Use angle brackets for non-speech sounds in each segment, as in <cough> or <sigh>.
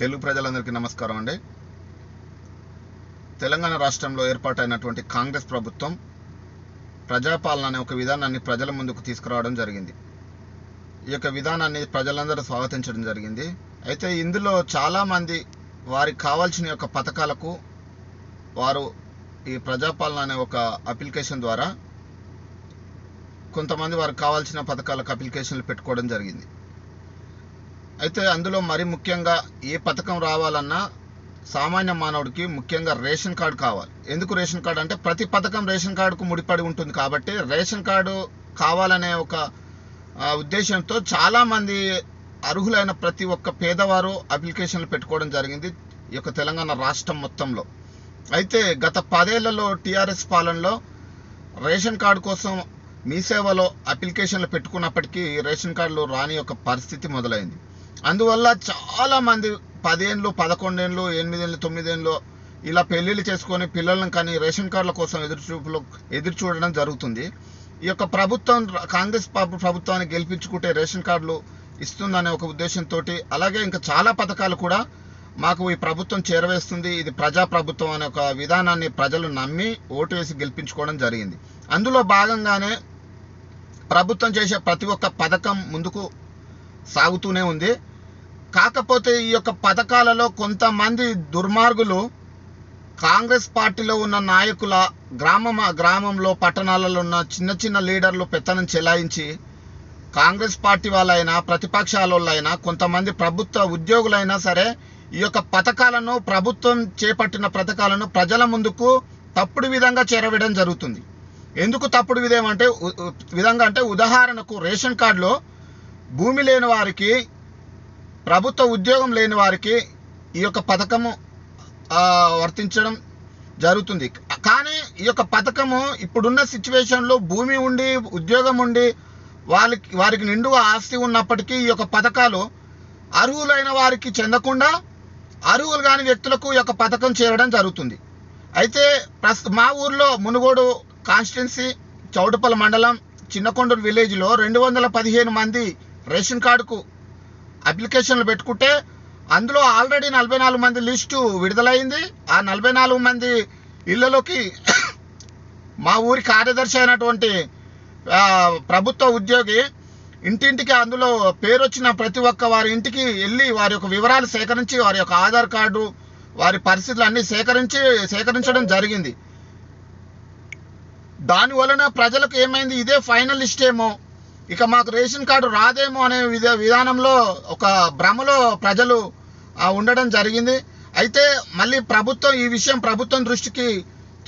తెలుగు ప్రజలందరికీ నమస్కారం అండి. తెలంగాణ రాష్ట్రంలో ఏర్పాటైనటువంటి కాంగ్రెస్ ప్రభుత్వం ప్రజాపాలన అనే ఒక విధానాన్ని ప్రజల ముందుకు తీసుకురావడం జరిగింది. ఈ యొక్క విధానాన్ని ప్రజలందరూ స్వాగతించడం జరిగింది. అయితే ఇందులో చాలామంది వారికి కావాల్సిన యొక్క పథకాలకు వారు ఈ ప్రజాపాలన అనే ఒక అప్లికేషన్ ద్వారా కొంతమంది వారికి కావాల్సిన పథకాలకు అప్లికేషన్లు పెట్టుకోవడం జరిగింది. అయితే అందులో మరి ముఖ్యంగా ఏ పథకం రావాలన్నా సామాన్య మానవుడికి ముఖ్యంగా రేషన్ కార్డు కావాలి. ఎందుకు రేషన్ కార్డు అంటే ప్రతి పథకం రేషన్ కార్డుకు ముడిపడి ఉంటుంది కాబట్టి రేషన్ కార్డు కావాలనే ఒక ఉద్దేశంతో చాలామంది అర్హులైన ప్రతి ఒక్క పేదవారు అప్లికేషన్లు పెట్టుకోవడం జరిగింది ఈ యొక్క తెలంగాణ రాష్ట్రం మొత్తంలో. అయితే గత పదేళ్ళలో టీఆర్ఎస్ పాలనలో రేషన్ కార్డు కోసం మీ సేవలో అప్లికేషన్లు పెట్టుకున్నప్పటికీ రేషన్ కార్డులు రాని యొక్క పరిస్థితి మొదలైంది. అందువల్ల చాలా మంది పదేళ్ళు పదకొండేళ్ళు ఎనిమిదేళ్ళు తొమ్మిదేళ్ళు ఇలా పెళ్ళిళ్ళు చేసుకొని పిల్లలను కానీ రేషన్ కార్డుల కోసం ఎదురు చూపులో ఎదురు చూడడం జరుగుతుంది. ఈ యొక్క ప్రభుత్వం కాంగ్రెస్ ప్రభుత్వాన్ని గెలిపించుకుంటే రేషన్ కార్డులు ఇస్తుందనే ఒక ఉద్దేశంతో అలాగే ఇంకా చాలా పథకాలు కూడా మాకు ఈ ప్రభుత్వం చేరవేస్తుంది. ఇది ప్రజా ప్రభుత్వం అనే ఒక విధానాన్ని ప్రజలు నమ్మి ఓటు వేసి గెలిపించుకోవడం జరిగింది. అందులో భాగంగానే ప్రభుత్వం చేసే ప్రతి ఒక్క పథకం ముందుకు సాగుతూనే ఉంది. కాకపోతే ఈ యొక్క పథకాలలో కొంతమంది దుర్మార్గులు కాంగ్రెస్ పార్టీలో ఉన్న నాయకుల గ్రామ గ్రామంలో పట్టణాలలో ఉన్న చిన్న చిన్న లీడర్లు పెత్తనం చెలాయించి కాంగ్రెస్ పార్టీ వాళ్ళైనా ప్రతిపక్షాల వాళ్ళైనా కొంతమంది ప్రభుత్వ ఉద్యోగులైనా సరే ఈ యొక్క పథకాలను ప్రభుత్వం చేపట్టిన పథకాలను ప్రజల ముందుకు తప్పుడు విధంగా చేరవేయడం జరుగుతుంది. ఎందుకు తప్పుడు విధం అంటే విధంగా అంటే ఉదాహరణకు రేషన్ కార్డులో భూమి లేని వారికి ప్రభుత్వ ఉద్యోగం లేని వారికి ఈ యొక్క పథకము వర్తించడం జరుగుతుంది. కానీ ఈ యొక్క పథకము ఇప్పుడున్న సిచ్యువేషన్లో భూమి ఉండి ఉద్యోగం ఉండి వాళ్ళకి వారికి నిండుగా ఆస్తి ఉన్నప్పటికీ ఈ యొక్క పథకాలు అర్హులైన వారికి చెందకుండా అర్హులు కాని వ్యక్తులకు ఈ యొక్క పథకం చేరడం జరుగుతుంది. అయితే ప్రస్ మా ఊర్లో మునుగోడు కాన్స్టిట్యున్సీ చౌడపల్లి మండలం చిన్నకొండూరు విలేజ్లో రెండు వందల పదిహేను మంది రేషన్ కార్డుకు అప్లికేషన్లు పెట్టుకుంటే అందులో ఆల్రెడీ నలభై నాలుగు మంది లిస్టు విడుదలైంది. ఆ నలభై నాలుగు మంది ఇళ్ళలోకి <coughs> మా ఊరి కార్యదర్శి అయినటువంటి ప్రభుత్వ ఉద్యోగి ఇంటింటికి అందులో పేరు వచ్చిన ప్రతి ఒక్క వారి ఇంటికి వెళ్ళి వారి యొక్క వివరాలు సేకరించి వారి యొక్క ఆధార్ కార్డు వారి పరిస్థితులు అన్నీ సేకరించి సేకరించడం జరిగింది. దాని వలన ప్రజలకు ఏమైంది? ఇదే ఫైనల్ లిస్ట్ ఏమో. ఇక మాకు రేషన్ కార్డు రాదేమో అనే విధ విధానంలో ఒక భ్రమలో ప్రజలు ఉండడం జరిగింది. అయితే మళ్ళీ ప్రభుత్వం ఈ విషయం ప్రభుత్వం దృష్టికి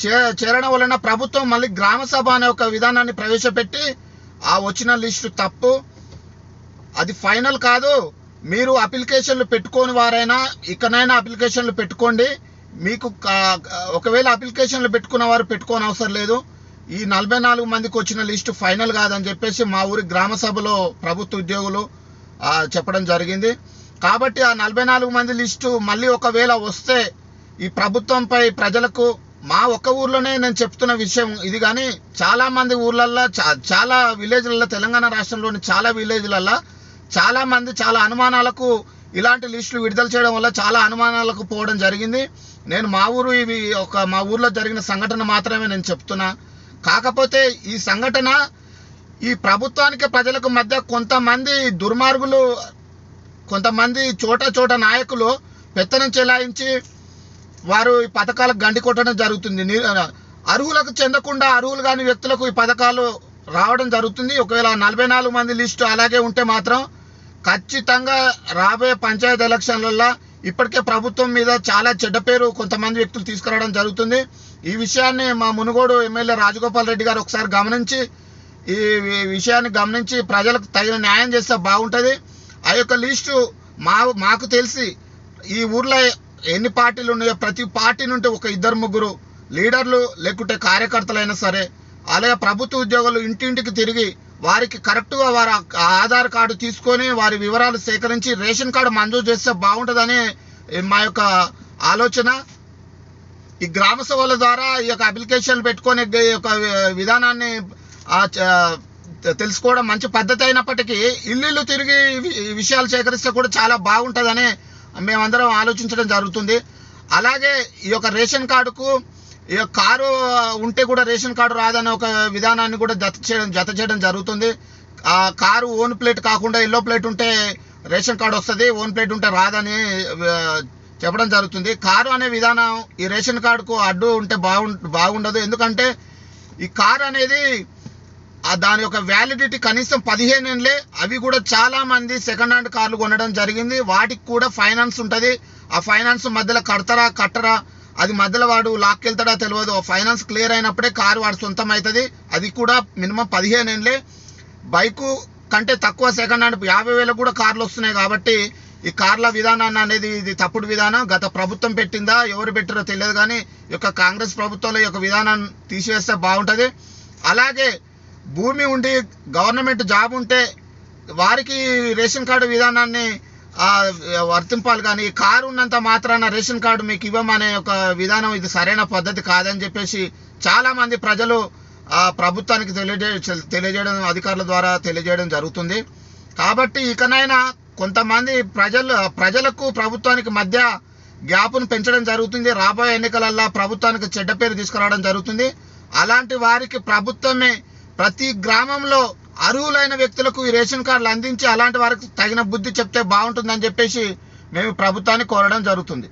చే చేరడం వలన ప్రభుత్వం మళ్ళీ గ్రామ సభ అనే ఒక విధానాన్ని ప్రవేశపెట్టి ఆ వచ్చిన లిస్టు తప్పు. అది ఫైనల్ కాదు. మీరు అప్లికేషన్లు పెట్టుకోని వారైనా ఇకనైనా అప్లికేషన్లు పెట్టుకోండి. మీకు ఒకవేళ అప్లికేషన్లు పెట్టుకున్న వారు పెట్టుకోని అవసరం లేదు. ఈ నలభై నాలుగు మందికి వచ్చిన లిస్టు ఫైనల్ కాదని చెప్పేసి మా ఊరి గ్రామ సభలో ప్రభుత్వ ఉద్యోగులు చెప్పడం జరిగింది. కాబట్టి ఆ నలభై నాలుగు మంది లిస్టు మళ్ళీ ఒకవేళ వస్తే ఈ ప్రభుత్వంపై ప్రజలకు మా ఒక్క ఊర్లోనే నేను చెప్తున్న విషయం ఇది కానీ చాలా మంది ఊర్లల్లో చా- చాలా విలేజ్లలో తెలంగాణ రాష్ట్రంలోని చాలా విలేజ్లల్లో చాలామంది చాలా అనుమానాలకు ఇలాంటి లిస్టులు విడుదల చేయడం వల్ల చాలా అనుమానాలకు పోవడం జరిగింది. నేను మా ఊరు ఇవి ఒక మా ఊర్లో జరిగిన సంఘటన మాత్రమే నేను చెప్తున్నా. కాకపోతే ఈ సంఘటన ఈ ప్రభుత్వానికి ప్రజలకు మధ్య కొంతమంది దుర్మార్గులు కొంతమంది చోట చోట నాయకులు పెత్తనం చెలాయించి వారు ఈ పథకాలకు గండి కొట్టడం జరుగుతుంది. అర్హులకు చెందకుండా అర్హులు కాని వ్యక్తులకు ఈ పథకాలు రావడం జరుగుతుంది. ఒకవేళ నలభై నాలుగు మంది లిస్టు అలాగే ఉంటే మాత్రం ఖచ్చితంగా రాబోయే పంచాయతీ ఎలక్షన్లలో ఇప్పటికే ప్రభుత్వం మీద చాలా చెడ్డ పేరు కొంతమంది వ్యక్తులు తీసుకురావడం జరుగుతుంది. ఈ విషయాన్ని మా మునుగోడు ఎమ్మెల్యే రాజగోపాల్ రెడ్డి గారు ఒకసారి గమనించి ఈ విషయాన్ని గమనించి ప్రజలకు తగిన న్యాయం చేస్తే బాగుంటుంది. ఆ యొక్క లిస్టు మా మాకు తెలిసి ఈ ఊర్లో ఎన్ని పార్టీలు ఉన్నాయో ప్రతి పార్టీ నుండి ఒక ఇద్దరు ముగ్గురు లీడర్లు లేకుంటే కార్యకర్తలైనా సరే అలాగే ప్రభుత్వ ఉద్యోగులు ఇంటింటికి తిరిగి వారికి కరెక్ట్గా వారి ఆధార్ కార్డు తీసుకొని వారి వివరాలు సేకరించి రేషన్ కార్డు మంజూరు చేస్తే బాగుంటుందని మా యొక్క ఆలోచన. ఈ గ్రామ సభల ద్వారా ఈ యొక్క అప్లికేషన్ పెట్టుకునే ఈ యొక్క విధానాన్ని తెలుసుకోవడం మంచి పద్ధతి అయినప్పటికీ ఇల్లు తిరిగి విషయాలు సేకరిస్తే కూడా చాలా బాగుంటుందని మేమందరం ఆలోచించడం జరుగుతుంది. అలాగే ఈ యొక్క రేషన్ కార్డుకు ఈ కారు ఉంటే కూడా రేషన్ కార్డు రాదనే ఒక విధానాన్ని కూడా జత చేయడం జత చేయడం జరుగుతుంది. ఆ కారు ఓన్ ప్లేట్ కాకుండా ఎల్లో ప్లేట్ ఉంటే రేషన్ కార్డు వస్తుంది ఓన్ ప్లేట్ ఉంటే రాదని చెప్పడం జరుగుతుంది. కారు అనే విధానం ఈ రేషన్ కార్డుకు అడ్డు ఉంటే బాగు బాగుండదు. ఎందుకంటే ఈ కారు అనేది దాని యొక్క వ్యాలిడిటీ కనీసం పదిహేను ఏళ్ళే అవి కూడా చాలామంది సెకండ్ హ్యాండ్ కార్లు కొనడం జరిగింది. వాటికి కూడా ఫైనాన్స్ ఉంటుంది. ఆ ఫైనాన్స్ మధ్యలో కడతారా కట్టరా అది మధ్యలో వాడు లాక్కెళ్తాడో తెలియదు. ఫైనాన్స్ క్లియర్ అయినప్పుడే కారు వాడు సొంతం అవుతుంది. అది కూడా మినిమం పదిహేను ఏళ్ళే. బైకు కంటే తక్కువ సెకండ్ హ్యాండ్ యాభై వేలకు కూడా కార్లు వస్తున్నాయి కాబట్టి ఈ కార్ల విధానాన్ని అనేది ఇది తప్పుడు విధానం. గత ప్రభుత్వం పెట్టిందా? ఎవరు పెట్టారో తెలియదు కానీ ఈ యొక్క కాంగ్రెస్ ప్రభుత్వంలో ఈ యొక్క విధానాన్ని తీసివేస్తే బాగుంటుంది. అలాగే భూమి ఉండి గవర్నమెంట్ జాబ్ ఉంటే వారికి రేషన్ కార్డు విధానాన్ని వర్తింపాలి కానీ కారు ఉన్నంత మాత్రాన రేషన్ కార్డు మీకు ఇవ్వమనే ఒక విధానం ఇది సరైన పద్ధతి కాదని చెప్పేసి చాలా మంది ప్రజలు ప్రభుత్వానికి తెలియజే తెలియజేయడం అధికారుల ద్వారా తెలియజేయడం జరుగుతుంది. కాబట్టి ఇకనైనా కొంతమంది ప్రజలు ప్రజలకు ప్రభుత్వానికి మధ్య గ్యాప్ను పెంచడం జరుగుతుంది. రాబోయే ఎన్నికలల్లో ప్రభుత్వానికి చెడ్డ పేరు తీసుకురావడం జరుగుతుంది. అలాంటి వారికి ప్రభుత్వమే ప్రతి గ్రామంలో అర్హులైన వ్యక్తులకు ఈ రేషన్ కార్డులు అందించి అలాంటి వారికి తగిన బుద్ధి చెప్తే బాగుంటుందని చెప్పేసి మేము ప్రభుత్వాన్ని కోరడం జరుగుతుంది.